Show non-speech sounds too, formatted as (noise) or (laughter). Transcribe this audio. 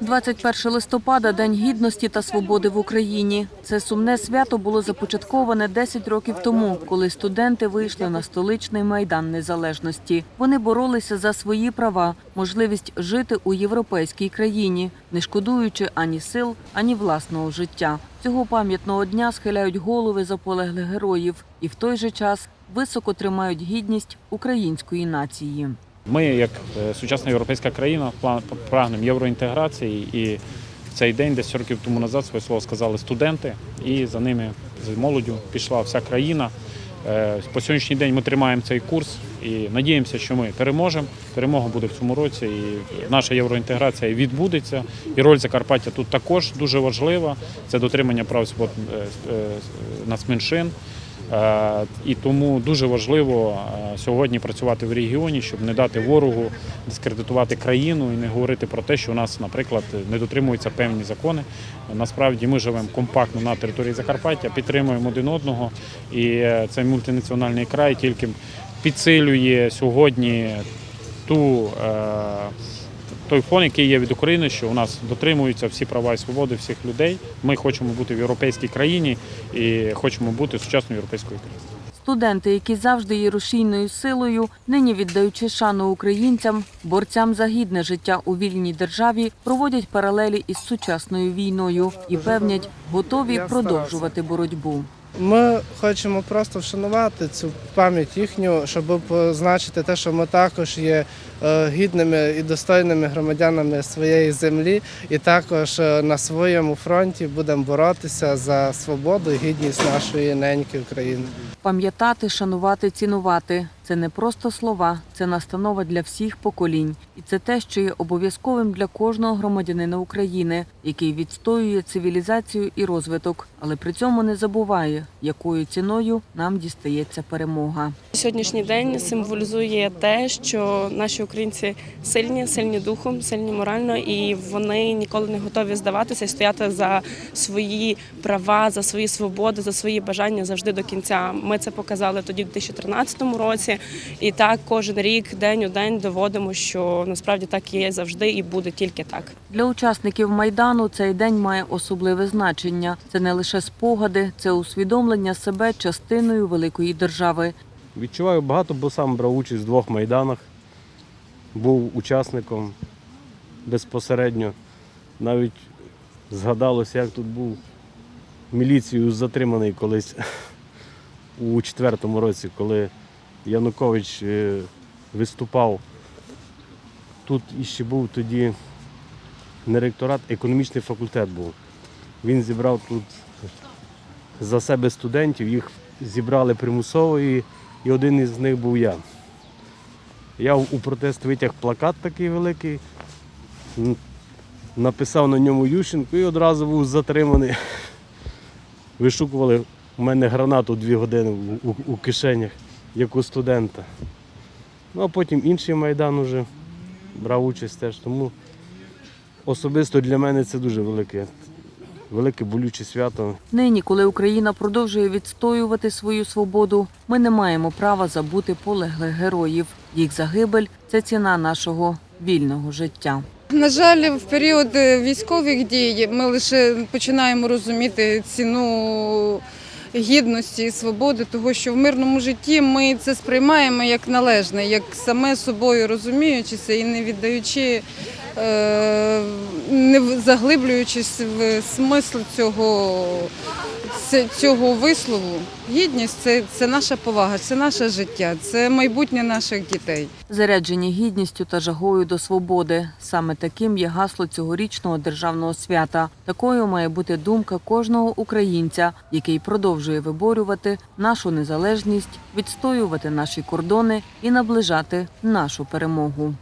21 листопада День гідності та свободи в Україні. Це сумне свято було започатковане 10 років тому, коли студенти вийшли на столичний майдан незалежності. Вони боролися за свої права, можливість жити у європейській країні, не шкодуючи ані сил, ані власного життя. Цього пам'ятного дня схиляють голови заполеглих героїв і в той же час високо тримають гідність української нації. Ми, як е, сучасна європейська країна, прагнемо євроінтеграції, і в цей день, десь років тому назад, своє слово сказали студенти, і за ними з молоддю пішла вся країна. Е, По сьогоднішній день ми тримаємо цей курс і надіємося, що ми переможемо. Перемога буде в цьому році, і наша євроінтеграція відбудеться. І роль Закарпаття тут також дуже важлива. Це дотримання прав свобод е, нацменшин. Е, І тому дуже важливо е, сьогодні працювати в регіоні, щоб не дати ворогу дискредитувати країну і не говорити про те, що у нас, наприклад, не дотримуються певні закони. Насправді ми живемо компактно на території Закарпаття, підтримуємо один одного, і е, цей мультинаціональний край тільки підсилює сьогодні ту. Той фон, який є від України, що у нас дотримуються всі права і свободи всіх людей. Ми хочемо бути в європейській країні і хочемо бути сучасною європейською країною. Студенти, які завжди є рушійною силою, нині віддаючи шану українцям, борцям за гідне життя у вільній державі, проводять паралелі із сучасною війною і певнять, готові продовжувати боротьбу. Ми хочемо просто вшанувати цю пам'ять їхню, щоб позначити те, що ми також є е, гідними і достойними громадянами своєї землі, і також е, на своєму фронті будемо боротися за свободу і гідність нашої неньки України. Пам'ятати, шанувати, цінувати це не просто слова, це настанова для всіх поколінь, і це те, що є обов'язковим для кожного громадянина України, який відстоює цивілізацію і розвиток, але при цьому не забуває, якою ціною нам дістається перемога. Сьогоднішній день символізує те, що наші українці сильні, сильні духом, сильні морально, і вони ніколи не готові здаватися і стояти за свої права, за свої свободи, за свої бажання завжди до кінця. Ми це показали тоді, в 2013 році, і так кожен рік, день у день доводимо, що насправді так і є завжди, і буде тільки так. Для учасників майдану цей день має особливе значення. Це не лише спогади, це усвідомлення себе частиною великої держави. Відчуваю багато, бо сам брав участь в двох майданах, був учасником безпосередньо. Навіть згадалося, як тут був міліцією затриманий колись (laughs) у четвертому році, коли Янукович е, виступав. Тут іще був тоді не ректорат, економічний факультет був. Він зібрав тут за себе студентів, їх зібрали примусово і, один із них був я. Я у протест витяг плакат такий великий, написав на ньому Ющенко і одразу був затриманий. (laughs) Вишукували у мене гранату дві години у, у, у кишенях, як у студента. Ну а потім інший майдан уже брав участь теж. Тому особисто для мене це дуже велике, велике болюче свято. Нині, коли Україна продовжує відстоювати свою свободу, ми не маємо права забути полеглих героїв. Їх загибель це ціна нашого вільного життя. На жаль, в період військових дій ми лише починаємо розуміти ціну гідності і свободи, того що в мирному житті ми це сприймаємо як належне, як саме собою розуміючися і не віддаючи, е, не заглиблюючись в смисл цього, це- цього вислову. Гідність це, це наша повага, це наше життя, це майбутнє наших дітей. Заряджені гідністю та жагою до свободи. Саме таким є гасло цьогорічного державного свята. Такою має бути думка кожного українця, який продовжує виборювати нашу незалежність, відстоювати наші кордони і наближати нашу перемогу.